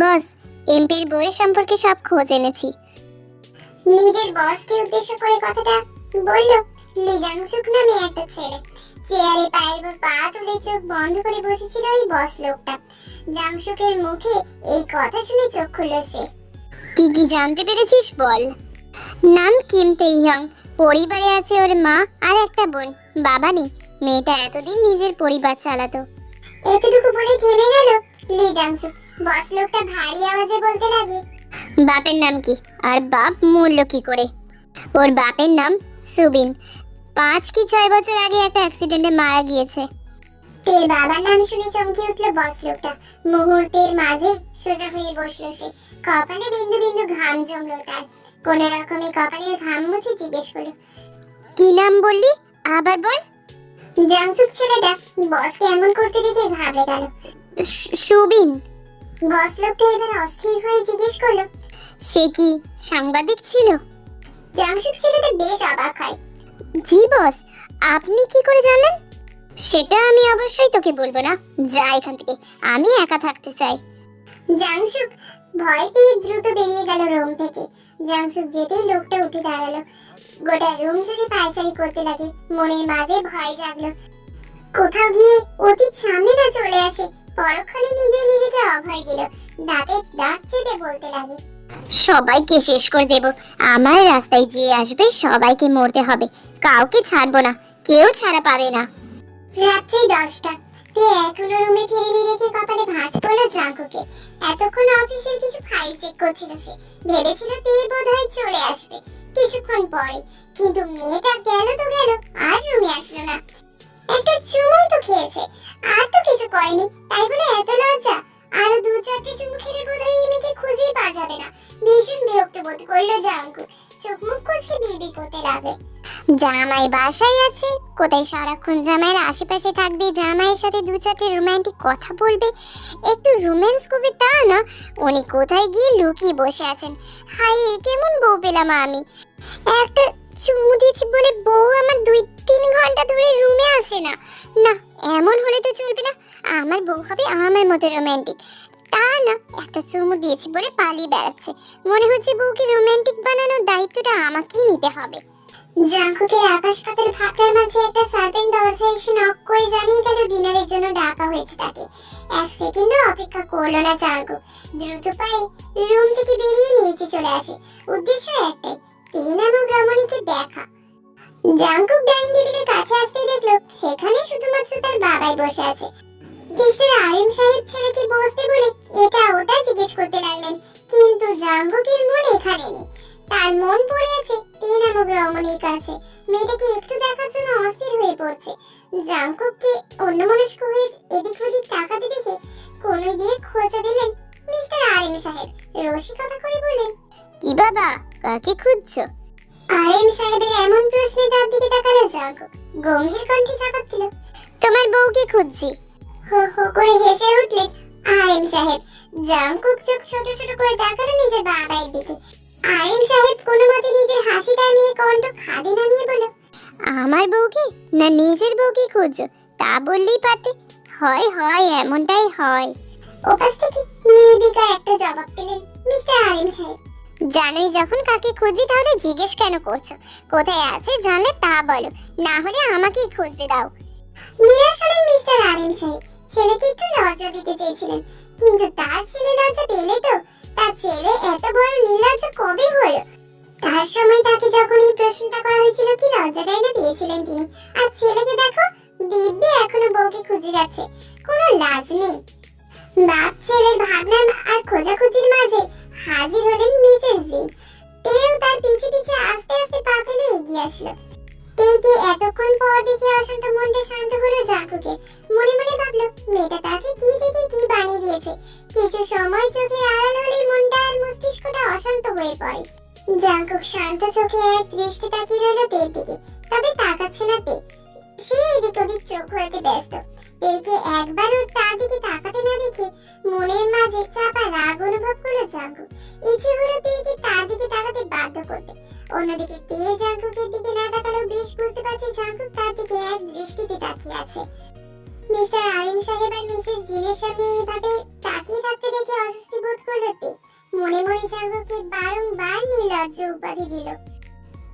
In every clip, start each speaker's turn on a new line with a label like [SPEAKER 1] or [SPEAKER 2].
[SPEAKER 1] বস এমপির বইয়ের সম্পর্কে সব খোঁজ এনেছি।
[SPEAKER 2] নিজের বসকে উদ্দেশ্য করে কথাটা বলল লিজাংসুক নামে একটা ছেলে। চেয়ারে পায়ের উপর পা তুলে চোখ বন্ধ করে বসেছিল ওই বস লোকটা। জাংসুকের মুখে এই কথা শুনে চোখ খুলল সে।
[SPEAKER 1] কি কি জানতে পেরেছিস বল? নাম কিম তেইহং। পরিবারে আছে ওর মা আর একটা বোন। বাবা নেই। মেয়েটা এতদিন নিজের পরিবার চালাতো।
[SPEAKER 2] এতটুকু বলে থেমে গেল লিজাংসুক বস লোকটা ভারী আওয়াজে বলতে লাগে।
[SPEAKER 1] বাপের নাম কি? আর বাপ মূল্য কি করে? ওর বাপের নাম সুবিন। পাঁচ কি ছয় বছর আগে একটা অ্যাক্সিডেন্টে মারা গিয়েছে।
[SPEAKER 2] তের বাবার নাম শুনে চমকে উঠল বস লোকটা। মুহূর্তের মাঝে সোজা হয়ে বসল সে। কপালে বিন্দু বিন্দু ঘাম জমলো তার। কোন রকমে কপালের ঘাম মুছে জিজ্ঞেস করল
[SPEAKER 1] কি নাম বললি? আবার বল।
[SPEAKER 2] জাংসুক ছেলেটা বসকে এমন করতে দেখে ঘাবড়ে গেল।
[SPEAKER 1] সুবিন।
[SPEAKER 2] বস লোকটা এবার অস্থির হয়ে জিজ্ঞেস করল,
[SPEAKER 1] সে কি সাংবাদিক ছিল?
[SPEAKER 2] জাংসুক ছেলেটা বেশ অবাক হয়।
[SPEAKER 1] জি বস আপনি কি করে জানলেন? সেটা আমি অবশ্যই তোকে বলব না। যা এখান থেকে, আমি একা থাকতে চাই।
[SPEAKER 2] জাংসুক ভয় পেয়ে দ্রুত বেরিয়ে গেল রুম থেকে। জাংসুক যেতেই লোকটা উঠে দাঁড়াল। গোটা রুম জুড়ে পায়চারি করতে লাগে। মনের মাঝে ভয় জাগলো। কোথাও গিয়ে অতীত সামনে না চলে আসে। পরক্ষণে নিজে নিজেকে অভয় দিল। দাঁতে চেপে বলতে লাগে,
[SPEAKER 1] সবাইকে শেষ করে দেব। আমার রাস্তায় যে আসবে, সবাইকে মরতে হবে। কাউকে ছাড়বো না। কেউ ছাড়া পাবে না।
[SPEAKER 2] রাত্রি দশটা। তে এখনও রুমে রেখে কপালে ভাঁজ পড়ল এতক্ষণ অফিসের কিছু ফাইল চেক করছিল সে। ভেবেছিল তে বোধহয় চলে আসবে কিছুক্ষণ পরে। কিন্তু মেয়েটা গেল তো গেল, আর রুমে আসলো না। একটা চুমুই তো খেয়েছে। আর তো কিছু করেনি, তাই বলে এত লজ্জা? আরও দু চারটে চুমু খেলে বোধহয় এই মেয়েকে খুঁজেই পাওয়া যাবে না। ভীষণ বিরক্ত বোধ করল জাঙ্কু চোখ মুখ কুচকে বিড়বি করতে লাগল।
[SPEAKER 1] জামাই বাসায় আছে। কোথায় সারাক্ষণ জামাইয়ের আশেপাশে থাকবে? জামাইয়ের সাথে দু চারটে রোমান্টিক কথা বলবে? একটু রোম্যান্স করবে তা না। উনি কোথায় গিয়ে লুকিয়ে বসে আছেন? হাই কেমন বউ পেলাম আমি? একটা চুমু দিয়েছি বলে বউ আমার দুই তিন ঘণ্টা ধরে রুমে আসে না। না, এমন হলে তো চলবে না। আমার বউ হবে আমার মতো রোম্যান্টিক তা না, একটা চুমু দিয়েছি বলে পালিয়ে বেড়াচ্ছে। মনে হচ্ছে বউকে রোম্যান্টিক বানানোর দায়িত্বটা আমাকেই নিতে হবে।
[SPEAKER 2] জাঙ্কুকের আকাশ পাতাল ভাবনার মাঝে একটা সার্ভেন্ট দরজায় এসে নক করে জানিয়ে গেল ডিনারের জন্য ডাকা হয়েছে তাকে। এক সেকেন্ডও অপেক্ষা করল না জাঙ্কু। দ্রুত পায়ে রুম থেকে বেরিয়ে নিচে চলে আসে। উদ্দেশ্য একটাই তে নামক রমণীকে দেখা। জাঙ্কুক ডাইনিং টেবিলের কাছে আসতেই দেখল সেখানে শুধুমাত্র তার বাবাই বসে আছে। মিস্টার আরিম সাহেব ছেলেকে বসতে বলে এটা ওটা জিজ্ঞেস করতে লাগলেন, কিন্তু জাঙ্কুকের মন এখানে নেই। তার মন পড়ে আছে তে নামক রমণীর কাছে। মেয়েটাকে একটু দেখার জন্য অস্থির হয়ে পড়ছে। জাংকুককে অন্যমনস্ক হয়ে এদিক ওদিক তাকাতে দেখে কোন দিয়ে খোঁজা দিলেন মিস্টার আরিম সাহেব। রসিকতা করে বললেন,
[SPEAKER 1] কি বাবা কাকে খুঁজছো?
[SPEAKER 2] আরিম সাহেবের এমন প্রশ্নে তার দিকে তাকালো জাংকুক গম্ভীর কণ্ঠে চাপাচ্ছিল
[SPEAKER 1] তোমার বউকে খুঁজছি।
[SPEAKER 2] হো হো করে হেসে উঠলেন আরিম সাহেব। জাংকুক চোখ ছোট ছোট করে তাকালো নিজের বাবাইয়ের দিকে। আরিম সাহেব কোনো মতে নিজের হাসি নামিয়ে কণ্ঠ খাদে নামিয়ে বলল,
[SPEAKER 1] আমার বউকে না নিজের বউকে খুঁজছো? তা বললেই পাতে হয় হয়, এমনটাই হয়।
[SPEAKER 2] ওপাশ থেকে নির্বিকার একটা জবাব পেলেন মিস্টার আরিম সাহেব।
[SPEAKER 1] জানোই যখন কাকে খুঁজি তাহলে জিজ্ঞেস কেন করছ? কোথায় আছে জানলে তা বলো। না হলে আমাকেই খুঁজতে দাও।
[SPEAKER 2] নিরাশ হলেন মিস্টার আরিম সাহেব। ছেলেকে একটু লজ্জা দিতে চেয়েছিলেন। কিন্তু তার ছেলে লজ্জা পেলে তো? তার ছেলে এত বড় নির্লজ্জ কবে হলো? তার সময় তাকে যখন এই প্রশ্নটা করা হয়েছিল, কি লজ্জাটাই না পেয়েছিলেন তিনি? আর ছেলেকে দেখো, দিব্যি এখনও বউকে খুঁজে যাচ্ছে। কোনো লাজ নেই। বাপ ছেলের ভাবনার আর খোঁজাখুঁজির মাঝে হাজির হলেন মিসেস জিন। তেও তার পিছে পিছে আস্তে আস্তে পা ফেলে এগিয়ে আসলো। তেকে এতক্ষণ পর দেখে অশান্ত মনটা শান্ত হলো জাঙ্কুকে। মনে মনে ভাবলো, মেয়েটা তাকে কি থেকে কি বানিয়ে দিয়েছে? কিছু সময় চোখের আড়াল হলেই মনটা আর মস্তিষ্কটা অশান্ত হয়ে পড়ে। জাঙ্কুক শান্ত চোখে এক দৃষ্টি তাকিয়ে রইল তের দিকে, তবে তাকাচ্ছে না তে। সে এদিক ওদিক চোখ ঘোরাতে ব্যস্ত। একে একবার ওর তার দিকে তাকাতে না দেখে মনের মাঝে চাপা রাগ অনুভব করে জাঙ্গু ইচ্ছে করে তেকে তার দিকে তাকাতে বাধ্য করতে। অন্যদিকে তে জাঙ্গুকের দিকে না তাকালেও বেশ বুঝতে পারছে জাগু তার দিকে এক দৃষ্টিতে তাকিয়ে আছে। মিস্টার আরিম সাহেব আর মিসেস জিনের সামনে এইভাবে তাকিয়ে থাকতে দেখে অস্বস্তি বোধ করল তে। মনে মনে জাগুকে বারংবার নির্লজ্জ উপাধি দিল।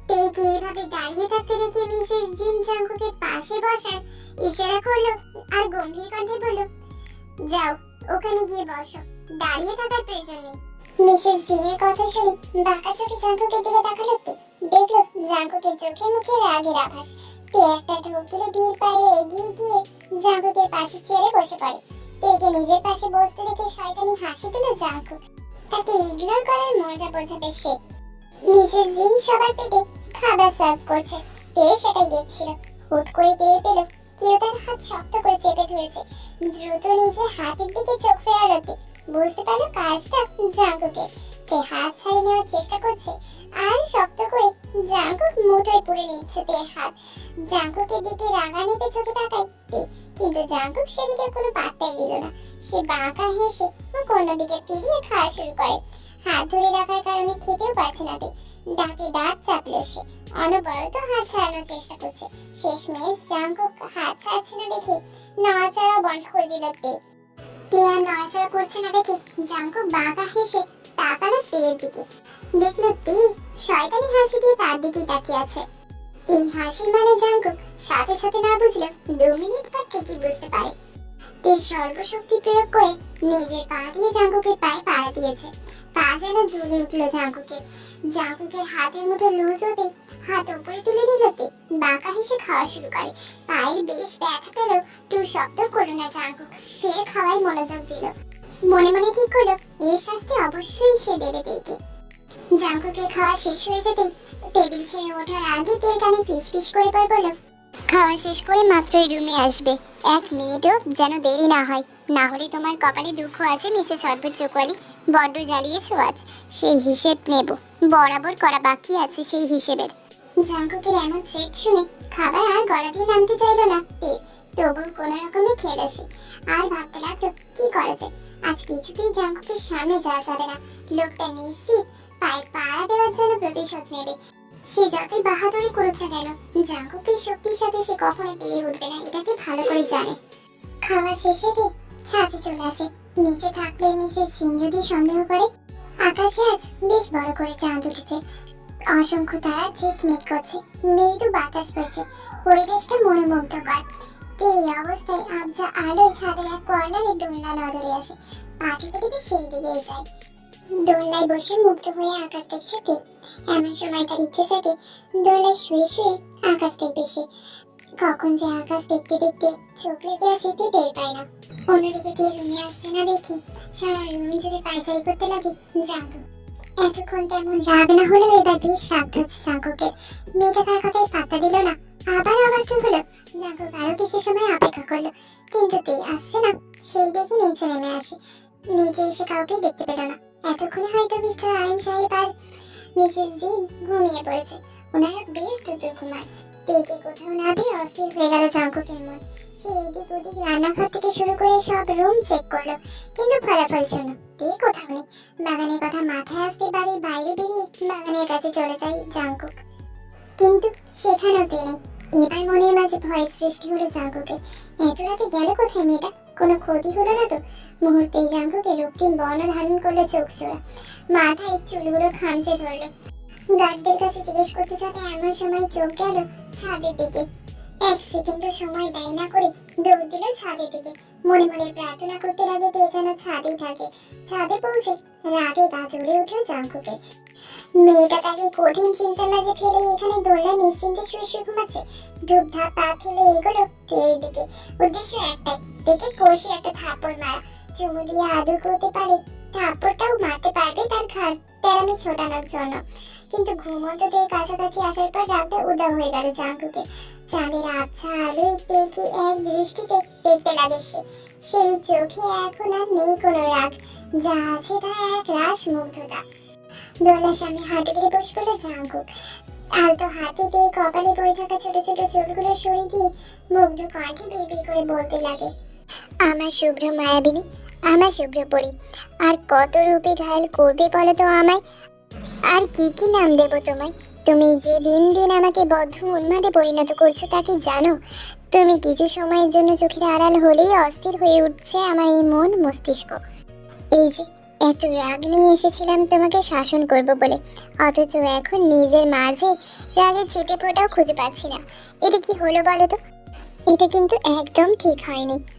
[SPEAKER 2] তেকে এভাবে দাঁড়িয়ে থাকতে দেখে মিসেস জিন জাঙ্কুকের পাশে বসার ইশারা করল আর গম্ভীর কণ্ঠে বলল, যাও, ওখানে গিয়ে বসো। দাঁড়িয়ে থাকার প্রয়োজন নেই। মিসেস জিনের কথা শুনে বাঁকা চোখে জাঙ্কুকের দিকে তাকালো দেখল জাঙ্কুকের চোখে মুখে রাগের আভাস। তে একটা ঢোকিলে ধীর পায়ে এগিয়ে গিয়ে জাঙ্কুকের পাশে চেয়ারে বসে পড়ে। তেকে নিজের পাশে বসতে দেখে শয়তানি হাসি দিল জাঙ্কুক। তাকে ইগনোর করার মজা বোঝাবে সে। মিসেস জিন সবার পেটে খাবার সার্ভ করছে। তে সেটাই দেখছিল। হুট করে টের পেল, কেউ তার হাত শক্ত করে চেপে ধরেছে। দ্রুত নিজের হাতের দিকে চোখ ফেরালোতে বুঝতে পারল কাজটা জাঙ্কুকে। তে হাত ছাড়িয়ে নেওয়ার চেষ্টা করছে, আর শক্ত করে জাঙ্কুক মুঠোয় পুড়ে নিচ্ছে তে হাত। জাঙ্কুকের দিকে রাগানিতে চোখে তাকায় তে, কিন্তু জাঙ্কুক সেদিকে কোনো পাত্তাই দিল না। সে বাঁকা হেসে অন্যদিকে ফিরিয়ে খাওয়া শুরু করে। হাত ধরে রাখার কারণে খেতেও পারছে না তে। দাঁতে দাঁত চাপলো সে। অনবরত হাত ছাড়ানোর চেষ্টা করছে। শেষমেশ জাঙ্কুক হাত ছাড়ছে না দেখে নড়াচড়া বন্ধ করে দিল তে। তে আর নড়াচড়া করছে না দেখে জাঙ্কুক বাঁকা হেসে তাকালো তের দিকে। দেখল তে শয়তানি হাসি দিয়ে তার দিকেই তাকিয়ে আছে। এই হাসির মানে জাঙ্কুক সাথে সাথে না বুঝলেও দু মিনিট পর ঠিকই বুঝতে পারে। তে সর্বশক্তি প্রয়োগ করে নিজের পা দিয়ে জাঙ্কুকের পায়ে পাড়া দিয়েছে। পা যেন জ্বলে উঠল জাঙ্কুকের জাঙ্কুকের হাতের মুঠো লুজ হতে হাত উপরে তুলে নিলতে বাঁকা হেসে খাওয়া শুরু করে। পায়ের বেশ ব্যথা পেলেও টু শব্দ করল না জাঙ্কুক। ফের খাওয়ায় মনোযোগ দিল। মনে মনে ঠিক করল, এর শাস্তি অবশ্যই সে দেবে তেকে জাঙ্কুকের খাওয়া শেষ হয়ে যেতেই টেবিল ছেড়ে ওঠার আগে তের কানে ফিস ফিস করে পর বলল,
[SPEAKER 1] খাওয়া শেষ করে মাত্রই রুমে আসবে। এক মিনিটও যেন দেরি না হয়। না হলে তোমার কপালে দুঃখ আছে, মিসেস অদ্ভুত চোখওয়ালি বড্ড জ্বালিয়েছো আজ? সেই হিসেব নেব। বরাবর করা বাকি আছে সেই হিসেবের।
[SPEAKER 2] জাঙ্কুকের এমন থ্রেট শুনে খাবার আর গলা দিয়ে নামতে চাইলো না তবু কোনো রকমে খেলো সে আর ভাবতে লাগল, কি করা যায়? আজ কিছুতেই জাঙ্কুকের সামনে যাওয়া যাবে না। লোকটা নিশ্চিত পায়ে পাড়া দেওয়ার জন্য প্রতিশোধ নেবে। সে যতই বাহাদুরি করুক না কেন, জাঙ্কুকের শক্তির সাথে সে কখনো পেরে উঠবে না এটাকে ভালো করে জানে। খাওয়া শেষে দিয়ে ছাদে চলে আসে। নিচে থাকলে মিসেস সিং যদি সন্দেহ করে। আকাশে আজ বেশ বড় করে চাঁদ উঠেছে। অসংখ্য তারা ঠিক ঝিকমিক করছে। মৃদু বাতাস পেয়েছে পরিবেশটা মনোমুগ্ধকর। এই অবস্থায় আবজা আলোয় ছাদের এক কর্নারে দোলনা নজরে আসে। পাটি পৃথিবী সেই দিকেই যায়। দোলনায় বসে মুগ্ধ হয়ে আকাশ দেখছে তে এমন সময় তার ইচ্ছে থাকে দোলনায় শুয়ে শুয়ে আকাশ দেখবে সে। কখন যে আকাশ দেখতে দেখতে চোখ লেগে আসে তে টের পায় না। অন্যদিকে তে রুমে আসছে না দেখি। সারা রুম জুড়ে পায়চারি করতে লাগে জাঙ্গু এতক্ষণ তেমন রাগ না হলেও এবার বেশ রাগ ধরছে জাঙ্কুকের। মেয়েটা তার কথাই পাত্তা দিল না, আবার অবাধ্য হলো জাঙ্কুক আরও কিছু সময় অপেক্ষা করল, কিন্তু তে আসছে না, সেই দেখে নিচে নেমে আসে। নিচে এসে কাউকে দেখতে পেল না। এতক্ষণে হয়তো মিস্টার আরিম সাহেব আর মিসেস জিন ঘুমিয়ে পড়েছে। ওনারা বেশ দ্রুত ঘুমান তেকে কোথাও না পেয়ে অস্থির হয়ে গেল সে এদিক ওদিক রান্নাঘর থেকে শুরু করে সব রুম চেক করল। কিন্তু ফলাফল শোনো কোথাও নেই। বাগানের কথা মাথায় আসতে বাইরে বেরিয়ে বাগানের কাছে চলে যায় কিন্তু সেখানেও তে নেই। এবার মনের মাঝে ভয়ের সৃষ্টি হলো জাঙ্কুকে এত রাতে গেল কোথায় মেয়েটা? কোনো ক্ষতি হলো না তো? মুহূর্তেই জাঙ্কুকে রক্তিম বর্ণ ধারণ করল চোখ চোরা মাথায় চুলগুলো খামচে ধরলো। গার্ডদের কাছে জিজ্ঞেস করতে যাবে, এমন সময় চোখ গেল ছাদের দিকে। এক সেকেন্ডও সময় ব্যয় না করে দৌড় দিল ছাদের দিকে। মনে মনে প্রার্থনা করতে লাগে তে যেন ছাদেই থাকে। ছাদে পৌঁছে রাগে গা জ্বলে উঠল জাঙ্কুকে। মেয়েটা তাকে কঠিন চিন্তার মাঝে ফেলে এখানে দোলনা নিশ্চিন্তে শুয়ে শুয়ে ঘুমাচ্ছে। ধূপধাপ পা ফেলে এগোলো তের দিকে। উদ্দেশ্য একটাই, দেখে কষে একটা থাপ্পড় মারা। চুমু দিয়ে আদর করতে পারে, থাপ্পড়টাও মারতে পারবে তার ঘাট তেরামি ছোটানোর জন্য। কিন্তু ঘুমন্তদের কাছাকাছি আসার পর রাগটা উদা হয়ে গেল জাঙ্কুকে। চাঁদের আবছা আলোয় দেখে এক দৃষ্টিতে দেখতে লাগে সে। সেই চোখে এখন আর নেই কোনো রাগ। যা আছে তা এক রাস মুগ্ধতা দোলার সামনে হাঁটু দিয়ে বসে পড়ল জাঙ্কুক। আলতো হাতে দিয়ে কপালে পড়ে থাকা ছোট ছোট চুলগুলো সরিয়ে দিয়ে মুগ্ধ কণ্ঠে বিয়ে করে বলতে লাগে,
[SPEAKER 1] আমার শুভ্র মায়াবিনী, আমার শুভ্র পরি। আর কত রূপে ঘায়াল করবে বলো তো আমায়? আর কি কি নাম দেব তোমায়? তুমি যে দিন দিন আমাকে বদ্ধ উন্মাদে পরিণত করছ তা কি জানো? তুমি কিছু সময়ের জন্য চোখের আড়াল হলেই অস্থির হয়ে উঠছে আমার এই মন মস্তিষ্ক। এই যে, এত রাগ নিয়ে এসেছিলাম তোমাকে শাসন করব বলে। অথচ এখন নিজের মাঝে রাগের ছেটে ফোটাও খুঁজে পাচ্ছি না। এটা কি হলো বলো তো? এটা কিন্তু একদম ঠিক হয়নি।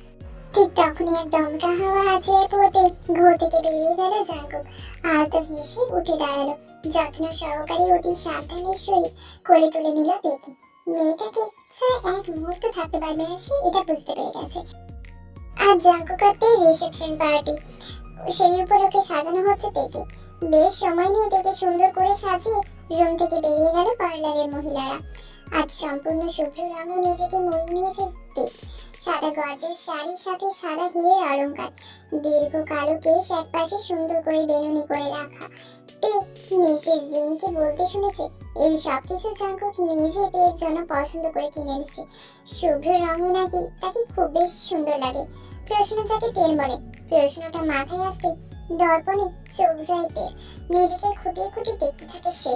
[SPEAKER 2] ঠিক তখনই এক দমকা হাওয়া আছড়ে পড়তে। ঘর থেকে বেরিয়ে গেল জাঙ্কুক। আলতো হেসে উঠে দাঁড়াল। যত্ন সহকারে অতি সাবধানের সহিত কোলে তুলে নিল দেখে। মেয়েটাকে স্যার এক মুহূর্ত থাকতে পারবে না সে, এটা বুঝতে পেরে গেছে। আর জাঙ্কুকাতে রিসেপশন পার্টি সেই উপলক্ষে সাজানো হচ্ছে দেখে। বেশ সময় নিয়ে দেখে সুন্দর করে সাজিয়ে রুম থেকে বেরিয়ে গেল পার্লারের মহিলারা। আজ সম্পূর্ণ শুভ্র রঙে নিজেকে মুড়িয়ে নিয়েছে দেখ। সাদা গর্জের শাড়ির সাথে সাদা হীরের অলংকার দীর্ঘ কালো কেশ একপাশে সুন্দর করে বেনুনি করে রাখা। তে, মিসেস জিনকে বলতে শুনেছে, এই সব কিছু জাঙ্কুক নিজে তের জন্য পছন্দ করে কিনে এনেছে। শুভ্র রঙে নাকি তাকে খুব বেশি সুন্দর লাগে। প্রশ্ন তাকে তেল মনে প্রশ্নটা মাথায় আসতে দর্পণে চোখ যায় তেল। নিজেকে খুঁটিয়ে খুঁটিয়ে দেখতে থাকে সে।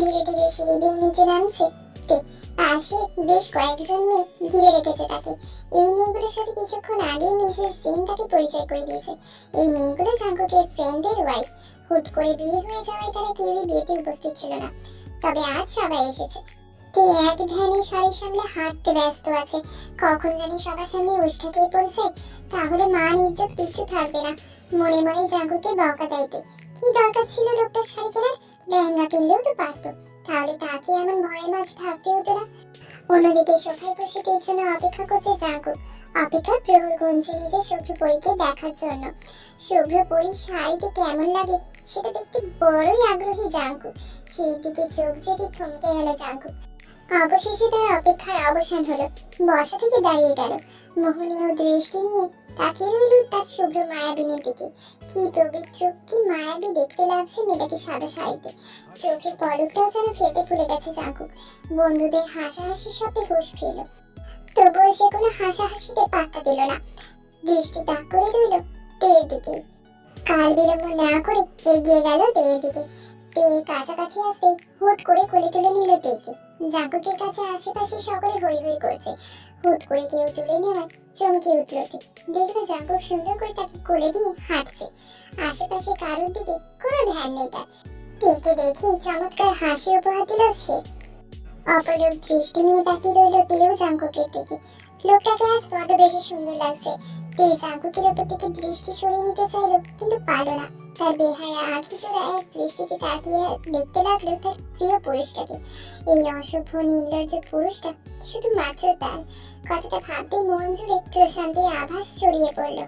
[SPEAKER 2] ধীরে ধীরে সিঁড়ি বেয়ে নিচে নামছে। তে পাশে বেশ কয়েকজন মেয়ে ঘিরে রেখেছে তাকে। এই মেয়েগুলোর সাথে কিছুক্ষণ আগে মিসেস সিং তাকে পরিচয় করে দিয়েছে। এই মেয়েগুলো জাঙ্কুকের ফ্রেন্ডের ওয়াইফ হুট করে বিয়ে হয়ে যাওয়ায় তারা কেউই বিয়েতে উপস্থিত ছিল না। তবে আজ সবাই এসেছে। তে এক ধ্যানে শাড়ির সামনে হাঁটতে ব্যস্ত আছে। কখন জানি সবার সামনে উষ্ঠা খেয়ে পড়েছে। তাহলে মান, ইজ্জত কিছু থাকবে না। মনে মনে জাঙ্কুকে বকা দিতে কি দরকার ছিল লোকটার শাড়ি কেনার? লেহেঙ্গা কিনলেও তো পারতো। তাহলে তাকে এমন ভয়ের মাঝে থাকতে হতো না। অন্যদিকে সোফায় বসে তীর জন্য অপেক্ষা করছে জাগো। অপেক্ষা প্রহর গুনছে নিজের শুভ্র পরীকে দেখার জন্য। শুভ্র পরী শাড়িতে কেমন লাগে সেটা দেখতে বড়ই আগ্রহী জাঙ্কু সেই দিকে চোখ যেতে থমকে গেল জাঙ্কু অবশেষে তার অপেক্ষার অবসান হলো। বসা থেকে দাঁড়িয়ে গেল। মোহনীয় দৃষ্টি নিয়ে তাকিয়ে রইল তার শুভ্র মায়াবিনীর দিকে। কি পবিত্র, কি মায়াবী দেখতে লাগছে মেয়েটাকে সাদা শাড়িতে। চোখের পলকটাও যেন ফেটে ফুলে গেছে জাঙ্কুক বন্ধুদের হাসাহাসির সাথে হুঁশ ফিরল। তবুও সে কোনো হাসাহাসিতে পাত্তা দিল না। দৃষ্টি তাক করে রইল তের দিকে। কাল বিলম্ব না করে এগিয়ে গেল তের দিকে। তে কাছাকাছি আসতেই হুট করে কোলে তুলে নিল তেকে। জাঙ্কুকের কাছে আশেপাশে সকলে হই হই করছে। হুট করে কেউ তুলে নেওয়ায় চমকে উঠল তে। দেখল জাঙ্কুক সুন্দর করে তাকে কোলে দিয়ে হাঁটছে। আশেপাশে কারোর দিকে কোনো ধ্যান নেই তার। তেকে দেখে চমৎকার হাসি উপহার দিল সে। অপলক দৃষ্টি নিয়ে তাকিয়ে রইল তেও জাঙ্কুকের দিকে। লোকটাকে আজ বড্ড বেশি সুন্দর লাগছে। তে জাঙ্কুকের উপর থেকে দৃষ্টি সরিয়ে নিতে চাইলো, কিন্তু পারল না। তার বেহায়া আখি জোড়া এক দৃষ্টিতে তাকিয়ে দেখতে লাগল তার প্রিয় পুরুষটাকে। এই অসভ্য নির্লজ্জ পুরুষটা শুধুমাত্র তার। কথাটা ভাবতেই মন জুড়ে প্রশান্তির আভাস ছড়িয়ে পড়ল।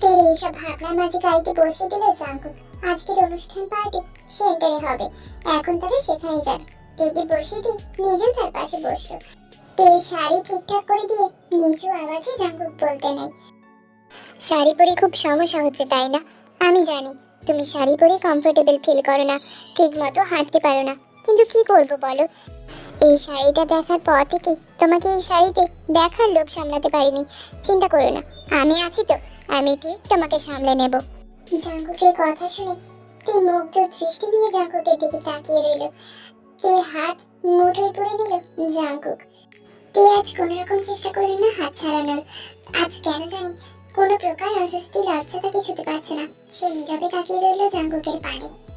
[SPEAKER 2] তের এইসব ভাবনার মাঝে গাড়িতে বসিয়ে দিল জাঙ্কুক। আজকের অনুষ্ঠান পার্টি সেন্টারে হবে। এখন তারা সেখানেই যাবে। তেকে বসিয়ে দিয়ে নিজেও তার পাশে বসল। তে শাড়ি ঠিকঠাক করে দিয়ে নিচু আওয়াজে জাঙ্কুক বলতে নেই,
[SPEAKER 1] শাড়ি পরে খুব সমস্যা হচ্ছে, তাই না? আমি জানি। তুমি শাড়ি পরে কমফোর্টেবল ফিল করো না ঠিক মতো হাঁটতে পারো না কিন্তু কি করব বলো? এই শাড়িটা দেখার পর থেকে তোমাকে এই শাড়িতে দেখার লোভ সামলাতে পারিনি। চিন্তা করো না, আমি আছি তো, আমি ঠিক তোমাকে সামলে নেব।
[SPEAKER 2] জাঙ্কুকের কথা শুনে তে মুগ্ধ দৃষ্টি দিয়ে জাঙ্কুকের দিকে তাকিয়ে রইল। তে হাত মুঠোয় পড়ে নিল জাঙ্কুক। তে আজ কোনো রকম চেষ্টা করল না হাত ছাড়ানোর। আজ কেন জানি কোনো প্রকার অস্বস্তি লজ্জা তাকে ছুতে পারছে না। সে নীরবে তাকিয়ে রইল জাঙ্গুকের পানে।